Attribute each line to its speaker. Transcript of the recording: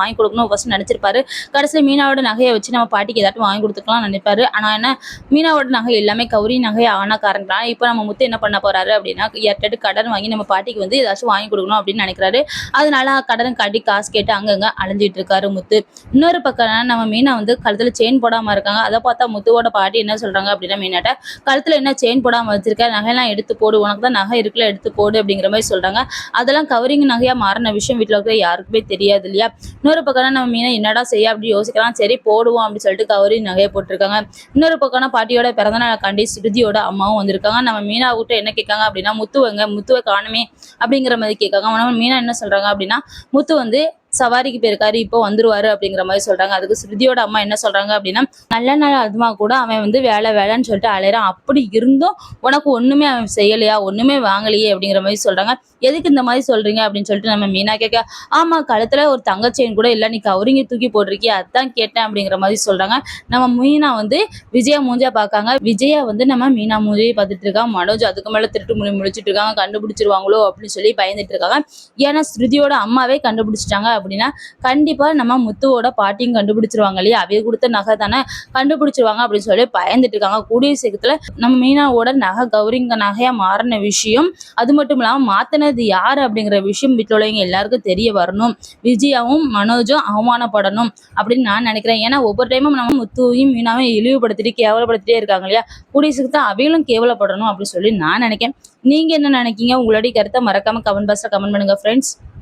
Speaker 1: வாங்கி கொடுக்கணும். ஃபர்ஸ்ட் நினச்சிருப்பாரு. கடைசியில் மீனாவோட நகையை வச்சு நம்ம பாட்டிக்கு ஏதாட்டும் வாங்கி கொடுத்துக்கலாம் நினைப்பாரு. ஆனால் என்ன மீனாவோட நகை எல்லாமே கௌரி நகை ஆனா காரணம் இப்போ நம்ம முத்து என்ன பண்ண போறாரு அப்படின்னா யார்கிட்ட கடன் வாங்கி நம்ம பாட்டிக்கு வந்து ஏதாச்சும் வாங்கி கொடுக்கணும் அப்படின்னு நினைக்கிறாரு. அதனால கடன் காட்டி காசு கேட்டு அங்கங்க அலைஞ்சிட்டு இருக்காரு முத்து. இன்னொரு பக்கம் நம்ம மீனா வந்து கழுத்துல செயின் போடாம இருக்காங்க. அதை பார்த்தா முத்துவோட பாட்டி என்ன சொல்றாங்க அப்படின்னா மீனாட்ட கழுத்துல என்ன செயின் போடாம வச்சிருக்க? நகையெல்லாம் எடுத்து போடு. உனக்கு தான் நகை இருக்குல்ல எடுத்து போடு அப்படிங்கிற மாதிரி சொல்றாங்க. அதெல்லாம் கவரிங் நகையா மாறின விஷயம் வீட்டில் இருக்கிற யாருக்குமே தெரியாது இல்லையா? இன்னொரு பக்கம் நம்ம மீனை என்னடா செய்ய அப்படி யோசிக்கலாம். சரி போடுவோம் அப்படின்னு சொல்லிட்டு கவரி நகையை போட்டிருக்காங்க. இன்னொரு பக்கம் பாட்டியோட பிறந்தநாள் கண்டி ஸ்ருதியோட அம்மாவும் வந்திருக்காங்க. நம்ம மீனா கிட்ட என்ன கேட்காங்க அப்படின்னா முத்துவங்க முத்துவை காணுமே அப்படிங்கிற மாதிரி கேட்காங்க. மீனா என்ன சொல்றாங்க அப்படின்னா முத்து வந்து சவாரிக்கு போயிருக்காரு இப்போ வந்துருவாரு அப்படிங்கிற மாதிரி சொல்றாங்க. அதுக்கு ஸ்ருதியோட அம்மா என்ன சொல்றாங்க அப்படின்னா நல்ல நாள் அதுமா கூட அவன் வந்து வேலை வேலைன்னு சொல்லிட்டு அலையிறான். அப்படி இருந்தும் உனக்கு ஒண்ணுமே அவன் செய்யலையா? ஒண்ணுமே வாங்கலையே? அப்படிங்கிற மாதிரி சொல்றாங்க. எதுக்கு இந்த மாதிரி சொல்றீங்க? அப்படின்னு சொல்லிட்டு நம்ம மீனா கேட்க ஆமா கழுத்துல ஒரு தங்க கூட இல்லை. நீ கவுரிங்க தூக்கி போட்டிருக்கிய? அதான் கேட்டேன். அப்படிங்கிற மாதிரி சொல்றாங்க. நம்ம மீனா வந்து விஜயா மூஞ்சா பார்க்காங்க. விஜயா வந்து நம்ம மீனா மூஞ்சியை பார்த்துட்டு இருக்காங்க மனோஜ் அதுக்கு மேல திருட்டு முடி முடிச்சிட்டு இருக்காங்க. கண்டுபிடிச்சிருவாங்களோ அப்படின்னு சொல்லி பயந்துட்டு இருக்காங்க. ஏன்னா ஸ்ருதியோட அம்மாவே கண்டுபிடிச்சிட்டாங்க அப்படின்னு கண்டிப்பா நம்ம முத்துவோட பாட்டியும் கண்டுபிடிச்சிருவாங்க இல்லையா? அவைய கொடுத்த நகை தானே கண்டுபிடிச்சிருவாங்க அப்படின்னு சொல்லி பயந்துட்டு இருக்காங்க. கூடிய சீக்கிரத்தில் நம்ம மீனாவோட நகை கௌரிங்க நகையா மாறின விஷயம் அது மட்டும் இல்லாமல் மாற்றினது யார் அப்படிங்கிற விஷயம் வீட்டில் உள்ளவங்க எல்லாருக்கும் தெரிய வரணும். விஜயாவும் மனோஜும் அவமானப்படணும் அப்படின்னு நான் நினைக்கிறேன். ஏன்னா ஒவ்வொரு டைமும் நம்ம முத்துவையும் மீனாவையும் இழிவுபடுத்திட்டு கேவலப்படுத்திட்டே இருக்காங்க இல்லையா? கூடிய சீக்கிரத்துல அவைகளும் கேவலப்படணும் அப்படின்னு சொல்லி நான் நினைக்கிறேன். நீங்க என்ன நினைக்கீங்க உங்களுடைய கருத்தை மறக்காம கமெண்ட் பாக்ஸில் கமெண்ட் பண்ணுங்க ஃப்ரெண்ட்ஸ்